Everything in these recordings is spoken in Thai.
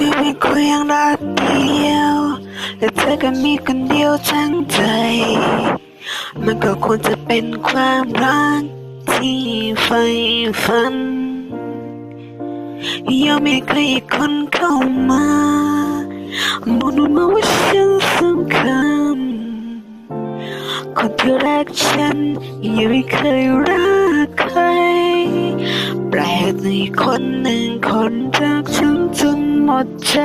คือเป็นคนอย่างรักเดียวและเธอก็มีคนเดียวทั้งใจ มันก็ควรจะเป็นความรักที่ใฝ่ฝันยังไม่เคยอีกคนเข้ามาบอกหนูมาว่าฉันสำคัญคนที่รักฉันยังไม่เคยรักใคร แปลกในคนหนึ่งคนรักฉันจนหมดใจ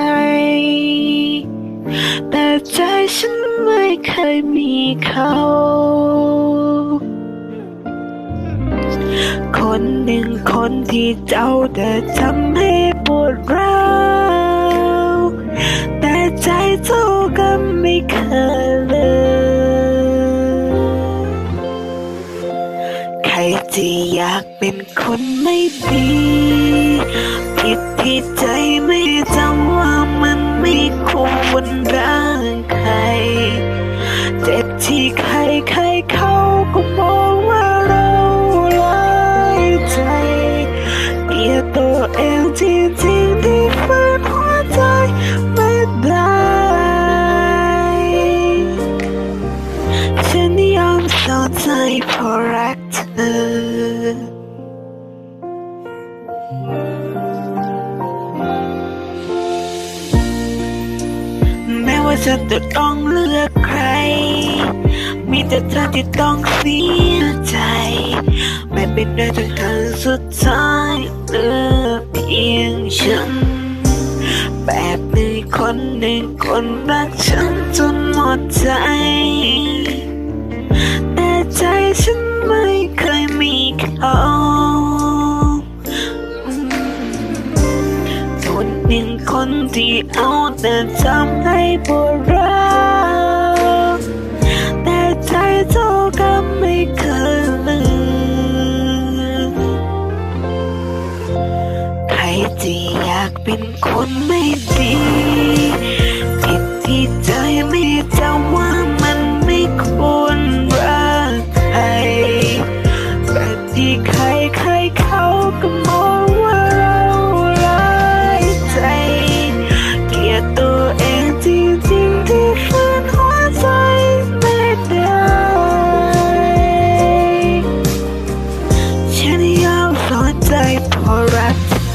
แต่ใจฉันไม่เคยมีเขา คนหนึ่งคนที่เจ้าแต่ทำให้ปวดร้าวแต่ใจเจ้าก็ไม่เคย ที่อยากเป็นคนไม่ดีผิดที่ใจไม่จำว่ามันไม่ควรรักใคร เจ็บที่ใครใครเขาก็มองว่าเราร้ายใจเกลียดตัวเองจริงที่ฝืนหัวใจไม่ได้ฉันยอมเศร้าใจเพราะรักเธอ แม้ว่าฉันจะต้องเลือกใคร มีแต่เธอที่ต้องเสียใจ ไม่เป็นไรทั้งทางสุดท้ายเหลือเพียงฉัน แบบหนึ่งคนหนึ่งคนรักฉันจนหมดใจ หนึ่งคนที่เอาแต่ทำให้ปวดร้าวแต่ใจเจ้าก็ไม่เคยลืมใครที่อยากเป็นคนไม่ดี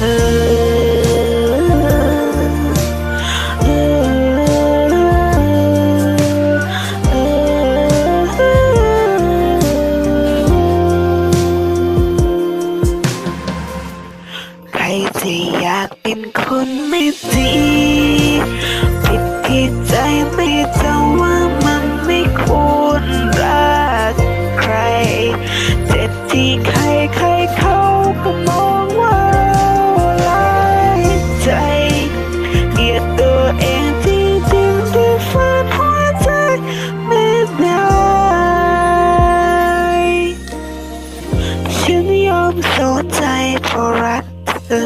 รักเธอใครที่อยากเป็นคนไม่ดีผิดที่ใจไม่จำว่ามันไม่ควรรักใคร เจ็บที่ใครใคร ฉั